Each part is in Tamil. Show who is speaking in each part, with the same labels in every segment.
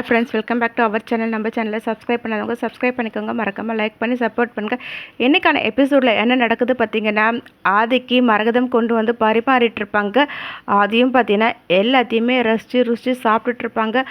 Speaker 1: Hi friends welcome back to our channel நம்ம சேனலில் சப்ஸ்கிரைப் பண்ணாதவங்க சப்ஸ்கிரைப் பண்ணிக்கோங்க. மறக்காமல் லைக் பண்ணி சப்போர்ட் பண்ணுங்கள் இன்றைக்கான எபிசோடில் என்ன நடக்குது பார்த்தீங்கன்னா ஆதிக்கு மரகதம் கொண்டு வந்து பரிமாறிட்டு இருப்பாங்க. ஆதியும் பார்த்தீங்கன்னா எல்லாத்தையுமே ரசித்து ருசித்து சாப்பிட்டுட்டு இருப்பாங்க.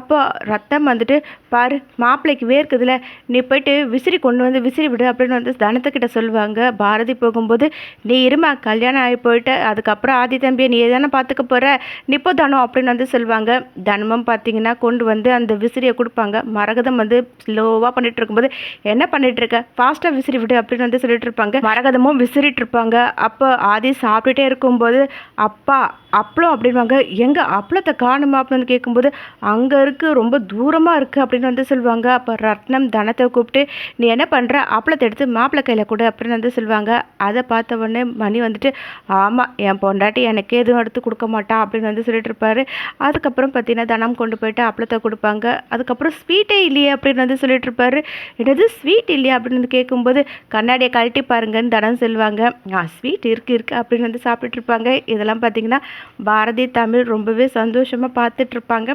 Speaker 1: அப்போ ரத்தம் வந்துட்டு பாரு மாப்பிள்ளைக்கு வேர்க்குதுல நீ போயிட்டு விசிறி கொண்டு வந்து விசிறி விடு அப்படின்னு வந்து தனத்துக்கிட்ட சொல்லுவாங்க. பாரதி போகும்போது நீ இருமா கல்யாணம் ஆகி போயிட்டு அதுக்கப்புறம் ஆதி தம்பியை நீ தானே பார்த்துக்க போகிற நிப்போ தனம் அப்படின்னு வந்து சொல்லுவாங்க. தனமும் பார்த்தீங்கன்னா கொண்டு வந்து அந்த விசிறியை கொடுப்பாங்க. மரகதம் வந்து ஸ்லோவாக பண்ணிட்டு இருக்கும்போது என்ன பண்ணிட்டு இருக்க ஃபாஸ்ட்டாக விசிறி விடு அப்படின்னு வந்து சொல்லிட்டு இருப்பாங்க மரகதமும் விசிறிட்டு இருப்பாங்க அப்போ ஆதி சாப்பிட்டுட்டே இருக்கும்போது அப்பா அப்பளம் அப்படின்வாங்க எங்கே அப்பளத்தை காணுமா அப்படின்னு வந்து கேட்கும்போது அங்கே இருக்குது ரொம்ப தூரமாக இருக்குது அப்படின்னு வந்து சொல்லுவாங்க. அப்போ ரத்னம் தனத்தை கூப்பிட்டு நீ என்ன பண்ணுற அப்பளத்தை எடுத்து மாப்பிள்ளை கையில் கொடு அப்படின்னு வந்து சொல்லுவாங்க. அதை பார்த்த உடனே மணி வந்துட்டு ஆமாம் என் பொண்டாட்டி எனக்கு எதுவும் எடுத்து கொடுக்க மாட்டா அப்படின்னு வந்து சொல்லிட்டு இருப்பாரு அதுக்கப்புறம் பார்த்தீங்கன்னா தனம் கொண்டு போயிட்டு அப்பளத்தை கொடுப்பாங்க அதுக்கப்புறம் ஸ்வீட்டே இல்லையே அப்படின்னு வந்து சொல்லிட்டு இருப்பாரு என்னது ஸ்வீட் இல்லையா அப்படின்னு வந்து கேட்கும்போது கண்ணாடியை கழட்டி பாருங்கன்னு தனம் சொல்லுவாங்க. ஆ ஸ்வீட் இருக்கு இருக்கு அப்படின்னு வந்து சாப்பிட்டுட்டு இருப்பாங்க. இதெல்லாம் பார்த்தீங்கன்னா பாரதி தமிழ் ரொம்பவே சந்தோஷமாக பார்த்துட்டு இருப்பாங்க.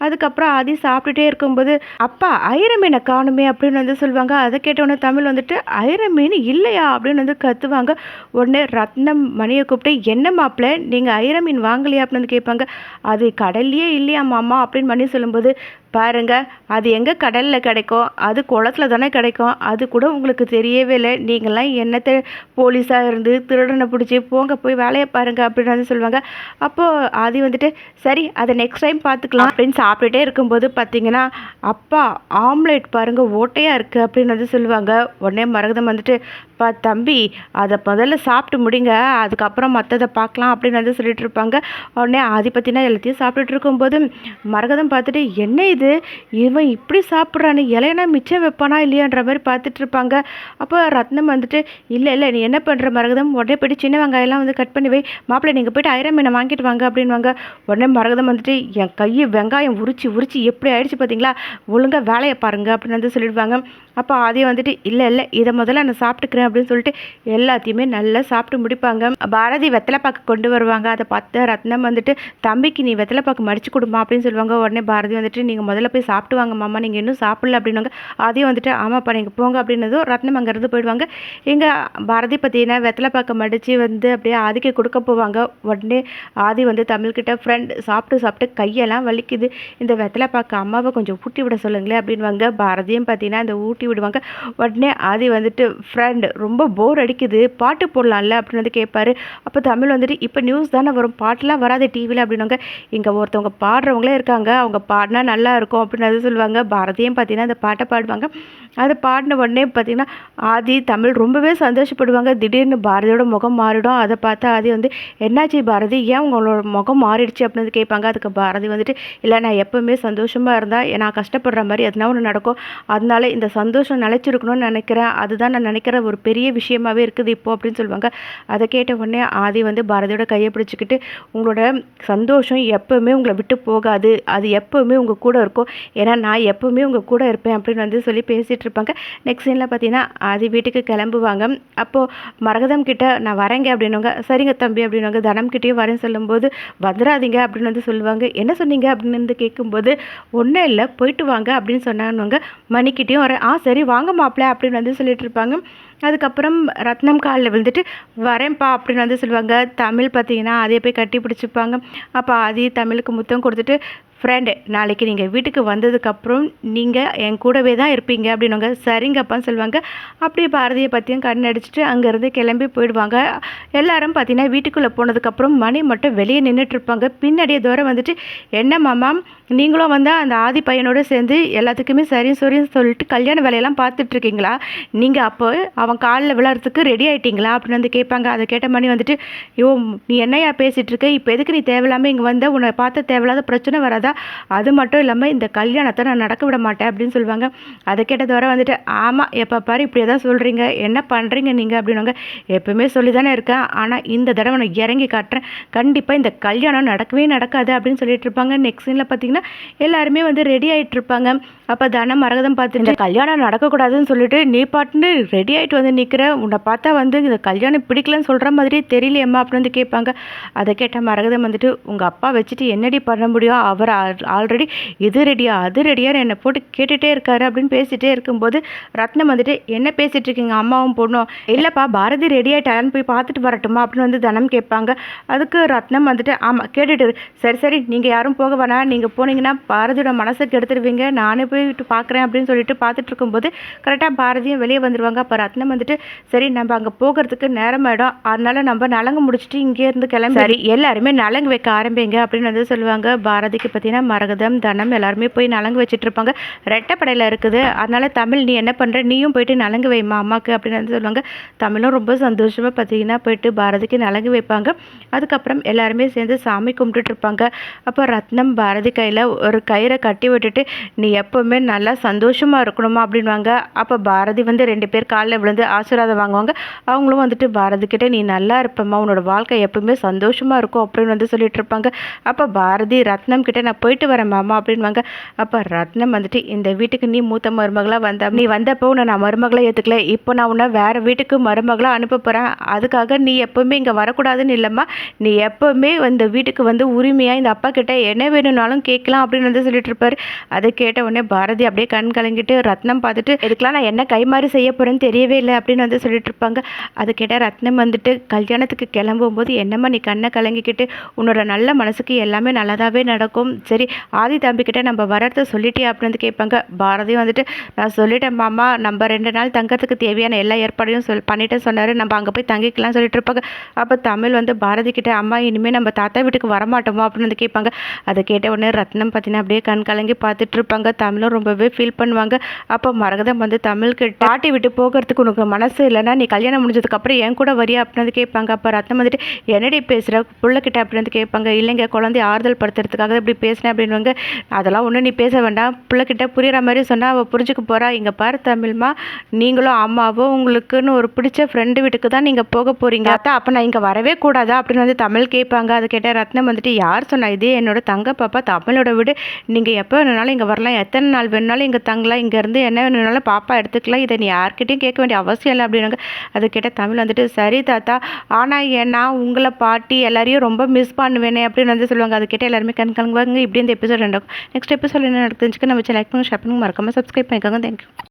Speaker 1: அதுக்கப்புறம் ஆதி சாப்பிட்டுட்டே இருக்கும்போது அப்பா ஐர மீனை காணுமே அப்படின்னு வந்து சொல்லுவாங்க. அதை கேட்டவுடனே தமிழ் வந்துட்டு ஐர மீன் இல்லையா? அப்படின்னு வந்து கத்துவாங்க. உடனே ரத்னம் மணியை கூப்பிட்டு என்ன மாப்பிள்ள நீங்கள் ஐர மீன் வாங்கலையா? அப்படின்னு வந்து கேட்பாங்க. அது கடல்லையே இல்லையா மாமா? அப்படின்னு மணி சொல்லும்போது பாருங்க அது எங்கே கடலில் கிடைக்கும் அது குளத்துல தானே கிடைக்கும் அது கூட உங்களுக்கு தெரியவே இல்லை. நீங்களாம் என்னத்தை போலீஸாக இருந்து திருடனை பிடிச்சி போங்க போய் வேலையை பாருங்கள் அப்படின்னு வந்து சொல்லுவாங்க. அப்போது அது வந்துட்டு சரி அதை நெக்ஸ்ட் டைம் பார்த்துக்கலாம் அப்படின்னு சாப்பிட்டுட்டே இருக்கும்போது பார்த்தீங்கன்னா அப்பா ஆம்லேட் பாருங்கள் ஓட்டையாக இருக்குது அப்படின்னு வந்து சொல்லுவாங்க. உடனே மரகதம் வந்துட்டு அப்பா தம்பி அதை முதல்ல சாப்பிட்டு முடிங்க. அதுக்கப்புறம் மற்றதை பார்க்கலாம் அப்படின்னு வந்து சொல்லிட்டு இருப்பாங்க. உடனே ஆதிபத்தினா எல்லாத்தையும் சாப்பிட்டுட்டு இருக்கும்போது மரகதம் பார்த்துட்டு என்ன இது? இவன் இப்படி சாப்பிட்றானு. இலையனா மிச்சம் வைப்பானா இல்லையான்ற மாதிரி பார்த்துட்டு இருப்பாங்க. அப்போ ரத்னம் வந்துட்டு இல்லை இல்லை நீ என்ன பண்ணுற மரகதம்? உடனே போயிட்டு சின்ன வெங்காயம்லாம் வந்து கட் பண்ணி வை. மாப்பிள்ளை நீங்கள் போயிட்டு ஐரம் மீனை வாங்கிட்டு வாங்க அப்படின்வாங்க உடனே மரகதம் வந்துட்டு என் கையை வெங்காயம் உரிச்சு உரிச்சு எப்படி ஆயிடுச்சு பார்த்தீங்களா ஒழுங்காக வேலையை பாருங்க அப்படின்னு வந்து சொல்லிடுவாங்க. அப்போ ஆதியை வந்துட்டு இல்லை இல்லை இதை முதல்ல நான் சாப்பிட்டுக்கிறேன் அப்படின்னு சொல்லிட்டு எல்லாத்தையுமே நல்லா சாப்பிட்டு முடிப்பாங்க. பாரதி வெத்தலைப்பாக்கு கொண்டு வருவாங்க. அதை பார்த்து ரத்னம் வந்துட்டு தம்பிக்கு நீ வெத்தலைப்பாக்கு மடிச்சு கொடுமா அப்படின்னு சொல்லுவாங்க. உடனே பாரதி வந்துட்டு நீங்கள் முதல்ல போய் சாப்பிட்டு வாங்க மாமா நீங்கள் இன்னும் சாப்பிடல அப்படின்னுவாங்க. ஆதியும் வந்துட்டு ஆமாப்பா நீங்கள் போங்க அப்படின்னதும் ரத்னம் அங்கேருந்து போயிடுவாங்க. எங்கள் பாரதி பார்த்தீங்கன்னா வெத்தலைப்பாக்கை மடித்து வந்து அப்படியே ஆதிக்கு கொடுக்க போவாங்க. உடனே ஆதி வந்து தமிழ்கிட்ட ஃப்ரெண்ட் சாப்பிட்டு சாப்பிட்டு கையெல்லாம் வலிக்குது. இந்த வெத்தலைப்பாக்கு அம்மாவை கொஞ்சம் ஊட்டி விட சொல்லுங்களேன் அப்படின்வாங்க பாரதியும் பார்த்தீங்கன்னா இந்த ஊட்டி விடுவாங்க. உடனே ஆதி வந்துட்டு ஃப்ரெண்ட் ரொம்ப போர் அடிக்குது. பாட்டு போடலாம்ல? அப்படின்னு வந்து கேட்பாரு அப்போ தமிழ் வந்துட்டு இப்போ நியூஸ் தானே வரும். பாட்டுலாம் வராது டிவியில் அப்படின்னாங்க. இங்கே ஒருத்தவங்க பாடுறவங்களே இருக்காங்க. அவங்க பாடினா நல்லா இருக்கும் அப்படின்னு அது சொல்லுவாங்க. பாரதியும் பார்த்தீங்கன்னா அந்த பாட்டை பாடுவாங்க. அது பாடின உடனே பார்த்தீங்கன்னா ஆதி தமிழ் ரொம்பவே சந்தோஷப்படுவாங்க. திடீர்னு பாரதியோட முகம் மாறிடும். அதை பார்த்து ஆதி வந்து என்னாச்சு பாரதி? ஏன் உங்களோட முகம் மாறிடுச்சு? அப்படின்னு வந்து கேட்பாங்க. அதுக்கு பாரதி வந்துட்டு இல்லை நான் எப்போவுமே சந்தோஷமாக இருந்தால் நான் கஷ்டப்படுற மாதிரி எதனா ஒன்று நடக்கும். அதனால இந்த சந்தோஷம் சந்தோஷம் நிலைச்சிருக்கணும்னு நினைக்கிறேன். அதுதான் நான் நினைக்கிற ஒரு பெரிய விஷயமாவே இருக்குது இப்போ அப்படின்னு சொல்லுவாங்க. அதை கேட்ட உடனே ஆதி வந்து பாரதியோட கையை பிடிச்சிக்கிட்டு உங்களோட சந்தோஷம் எப்போவுமே உங்களை விட்டு போகாது. அது எப்போவுமே உங்கள் கூட இருக்கும். ஏன்னா நான் எப்போவுமே உங்கள் கூட இருப்பேன். அப்படின்னு வந்து சொல்லி பேசிகிட்டு இருப்பாங்க. நெக்ஸ்ட் சீனில் பார்த்தீங்கன்னா ஆதி வீட்டுக்கு கிளம்புவாங்க. அப்போது மரகதம் கிட்ட நான் வரேங்க அப்படின்னுவாங்க. சரிங்க தம்பி அப்படின்னுவாங்க. தனம் கிட்டேயும் வரேன்னு சொல்லும்போது வந்துடாதீங்க அப்படின்னு வந்து சொல்லுவாங்க. என்ன சொன்னீங்க? அப்படின்னு வந்து கேட்கும்போது ஒன்றும் இல்லை. போயிட்டு வாங்க அப்படின்னு சொன்னாங்க மணிக்கிட்டேயும் வரேன். ஆ சரி வாங்க மாப்பிள்ள அப்படின்னு வந்து சொல்லிட்டு இருப்பாங்க. அதுக்கப்புறம் ரத்னம் காலில் விழுந்துட்டு வரேன்ப்பா அப்படின்னு வந்து சொல்லுவாங்க. தமிழ் பார்த்தீங்கன்னா அதையே போய் கட்டி பிடிச்சிப்பாங்க. அப்போ அதே தமிழுக்கு முத்தம் கொடுத்துட்டு ஃப்ரெண்டு நாளைக்கு நீங்கள் வீட்டுக்கு வந்ததுக்கப்புறம் நீங்கள் என் கூடவே தான் இருப்பீங்க அப்படின்னுவாங்க. சரிங்கப்பான்னு சொல்லுவாங்க. அப்படியே பாரதியை பற்றியும் கண் அடிச்சுட்டு அங்கேருந்து கிளம்பி போயிடுவாங்க. எல்லாரும் பார்த்தீங்கன்னா வீட்டுக்குள்ளே போனதுக்கப்புறம் மணி மட்டும் வெளியே நின்றுட்டுருப்பாங்க பின்னாடியே தூரம் வந்துட்டு என்ன மாமா நீங்களும் வந்து அந்த ஆதி பையனோடு சேர்ந்து எல்லாத்துக்குமே சரியும் சரின்னு சொல்லிட்டு கல்யாண வேலையெல்லாம் பார்த்துட்ருக்கீங்களா நீங்கள் அப்போ அவன் காலில் விழறதுக்கு ரெடி ஆகிட்டீங்களா அப்படின்னு வந்து கேட்பாங்க. அதை கேட்ட மணி வந்துட்டு ஐயோ நீ என்னையா பேசிகிட்டு இருக்க? இப்போ எதுக்கு நீ தேவையில்லாமல் இங்கே வந்த? உன்னை பார்த்த தேவையில்லாத பிரச்சனை வராதா? அது மட்டும் இல்லாமல் இந்த கல்யாணத்தை நான் நடக்க விட மாட்டேன் அப்படின்னு சொல்லுவாங்க. அதை கேட்டது வர வந்துட்டு ஆமாம் எப்போ பாரு இப்படியே தான் சொல்கிறீங்க என்ன பண்ணுறீங்க நீங்கள் அப்படின்னாங்க எப்பவுமே சொல்லி தானே இருக்கேன். ஆனால் இந்த தடவை நான் இறங்கி காட்டுறேன். கண்டிப்பாக இந்த கல்யாணம் நடக்கவே நடக்காது அப்படின்னு சொல்லிட்டு இருப்பாங்க. நெக்ஸ்ட் சீனில் பார்த்தீங்கன்னா எல்லாருமே வந்து ரெடி ஆகிட்டு இருப்பாங்க. அப்போ தானே மரகதம் பார்த்துட்டு இந்த கல்யாணம் நடக்கக்கூடாதுன்னு சொல்லிட்டு நீ பாட்டுன்னு ரெடி ஆகிட்டு வந்து நிற்கிற உன்னை பார்த்தா வந்து இந்த கல்யாணம் பிடிக்கலன்னு சொல்கிற மாதிரியே தெரியலையம்மா அப்படின்னு வந்து கேட்பாங்க. அதை கேட்ட மரகதம் வந்துட்டு உங்கள் அப்பா வச்சுட்டு என்னடி பண்ண முடியும்? அவர் ஆல்ரெடி இது ரெடியா அது ரெடியாக என்னை போட்டு கேட்டுகிட்டே இருக்காரு அப்படின்னு பேசிகிட்டே இருக்கும்போது ரத்னம் வந்துட்டு என்ன பேசிகிட்டு இருக்கீங்க அம்மாவும் பொண்ணும்? இல்லைப்பா பாரதி ரெடி ஆகிட்டான்னு போய் பார்த்துட்டு வரட்டுமா? அப்படின்னு வந்து தனம் கேட்பாங்க. அதுக்கு ரத்னம் வந்துட்டு ஆமாம் கேட்டுட்டு சரி சரி நீங்கள் யாரும் போக வேணாம் நீங்கள் போனீங்கன்னா பாரதியோட மனசுக்கு எடுத்துடுவீங்க நானே போயிட்டு பார்க்குறேன் அப்படின்னு சொல்லிட்டு பார்த்துட்டு இருக்கும்போது கரெக்டாக பாரதியும் வெளியே வந்துடுவாங்க அப்போ ரத்னம் வந்துட்டு சரி நம்ம அங்கே போகிறதுக்கு நேரமாயிடும் அதனால நம்ம நலங்கு முடிச்சுட்டு இங்கே இருந்து கிளம்பி. சரி எல்லாருமே நலங்கு வைக்க ஆரம்பிங்க அப்படின்னு வந்து சொல்லுவாங்க பாரதிக்கு பற்றி பார்த்தீங்கன்னா மரகதம் தனம் எல்லாருமே போய் நலங்கு வச்சுட்டு இருப்பாங்க. ரெட்டைப்படையில் இருக்குது. அதனால் தமிழ் நீ என்ன பண்ணுற நீயும் போயிட்டு நலங்கு வைமா அம்மாவுக்கு அப்படின்னு வந்து சொல்லுவாங்க. தமிழும் ரொம்ப சந்தோஷமாக பார்த்தீங்கன்னா போயிட்டு பாரதிக்கு நலங்கு வைப்பாங்க. அதுக்கப்புறம் எல்லாருமே சேர்ந்து சாமி கும்பிட்டுட்டு இருப்பாங்க. அப்போ ரத்னம் பாரதி கையில் ஒரு கயிறை கட்டி விட்டுட்டு நீ எப்போவுமே நல்லா சந்தோஷமாக இருக்கணுமா? அப்படின்வாங்க அப்போ பாரதி வந்து ரெண்டு பேர் காலில் விழுந்து ஆசீர்வாதம் வாங்குவாங்க. அவங்களும் வந்துட்டு பாரதி நீ நல்லா இருப்பம்மா. உன்னோட வாழ்க்கை எப்பவுமே சந்தோஷமாக இருக்கும். அப்படின்னு வந்து சொல்லிட்டு இருப்பாங்க. அப்போ பாரதி ரத்னம் கிட்ட நான் போயிட்டு வரேன் மாமா அப்படின்வாங்க அப்போ ரத்னம் வந்துட்டு இந்த வீட்டுக்கு நீ மூத்த மருமகளாக வந்த நீ வந்தப்போ உன்னை நான் மருமகளை ஏற்றுக்கல இப்போ நான் உன்னை வேறு வீட்டுக்கு மருமகளாக அனுப்ப போகிறேன் அதுக்காக நீ எப்போவுமே இங்கே வரக்கூடாதுன்னு இல்லைம்மா. நீ எப்போவுமே இந்த வீட்டுக்கு வந்து உரிமையாக இந்த அப்பா கிட்ட என்ன வேணும்னாலும் கேட்கலாம் அப்படின்னு வந்து சொல்லிட்டு இருப்பாரு. அதை கேட்ட உடனே பாரதி அப்படியே கண் கலங்கிட்டு ரத்னம் பார்த்துட்டு இதுக்கெல்லாம் நான் என்ன கைமாறு செய்ய போகிறேன்னு தெரியவே இல்லை அப்படின்னு வந்து சொல்லிட்டு இருப்பாங்க. அது கேட்ட ரத்னம் வந்துட்டு கல்யாணத்துக்கு கிளம்பும்போது என்னம்மா நீ கண்ணை கலங்கிக்கிட்டு உன்னோட நல்ல மனசுக்கு எல்லாமே நல்லதாகவே நடக்கும். சரி ஆதி தம்பிக்கிட்ட நம்ம வர்றத சொல்லிட்டே அப்படின்னு வந்து கேட்பாங்க. பாரதி வந்துட்டு நான் சொல்லிட்டேன் மாமா நம்ம ரெண்டு நாள் தங்கறதுக்கு தேவையான எல்லா ஏற்பாடையும் சொல் பண்ணிட்டு சொன்னார். நம்ம அங்கே போய் தங்கிக்கலாம் சொல்லிட்டு இருப்பாங்க. அப்போ தமிழ் வந்து பாரதி கிட்ட அம்மா இனிமேல் நம்ம தாத்தா வீட்டுக்கு வரமாட்டோமா? அப்படின்னு வந்து கேட்பாங்க. அதை கேட்ட உடனே ரத்னம் பார்த்தீங்கன்னா அப்படியே கண் கலங்கி பார்த்துட்டு இருப்பாங்க. தமிழும் ரொம்பவே ஃபீல் பண்ணுவாங்க. அப்போ மரகதம் வந்து தமிழ்கிட்ட பாட்டி விட்டு போகிறதுக்கு உனக்கு மனசு இல்லைன்னா நீ கல்யாணம் முடிஞ்சதுக்கப்புறம் என் கூட வரியா? அப்படின்னு வந்து கேட்பாங்க. அப்போ ரத்னம் வந்துட்டு என்னடி பேசுகிற பிள்ளைக்கிட்ட? அப்படின்னு வந்து கேட்பாங்க. இல்லைங்க குழந்தை ஆறுதல் படுத்துறதுக்காக இப்படி பேசினேன் அப்படின்வாங்க அதெல்லாம் ஒன்றும் நீ பேச வேண்டாம். பிள்ளைக்கிட்ட புரிகிற மாதிரி சொன்னால் அவள் புரிஞ்சுக்க போகிறா இங்கே பாரு தமிழ்மா நீங்களும் அம்மாவோ உங்களுக்குன்னு ஒரு பிடிச்ச ஃப்ரெண்டு வீட்டுக்கு தான் நீங்கள் போக போகிறீங்க அத்தா அப்போ நான் இங்கே வரவே கூடாதா? அப்படின்னு வந்து தமிழ் கேட்பாங்க. அது கேட்டால் ரத்னம் வந்துட்டு யார் சொன்னா இதே? என்னோட தங்க பாப்பா தமிழோட வீடு. நீங்கள் எப்போ வேணுனாலும் இங்கே வரலாம். எத்தனை நாள் வேணுனாலும் இங்கே தங்கலாம். இங்கேருந்து என்ன வேணுனாலும் பாப்பா எடுத்துக்கலாம். இதை நீ யார்கிட்டையும் கேட்க வேண்டிய அவசியம் இல்லை அப்படின்னாங்க அது கேட்டால் தமிழ் வந்துட்டு சரி தாத்தா ஆனால் ஏன்னா உங்களை பாட்டி எல்லாரையும் ரொம்ப மிஸ் பண்ணுவேனே அப்படின்னு வந்து சொல்லுவாங்க. அது கேட்டால் எல்லாருமே கண் கலங்குவாங்க. இப்படி இந்த எபிசோட் நடக்கும் நெக்ஸ்ட் எபிசோட் என்ன நடக்குதுன்னு நம்ம லைக் பண்ணி ஷேர் பண்ணுங்க மறக்காம சப்ஸ்கிரைப் பண்ணிக்கோங்க. தேங்க்யூ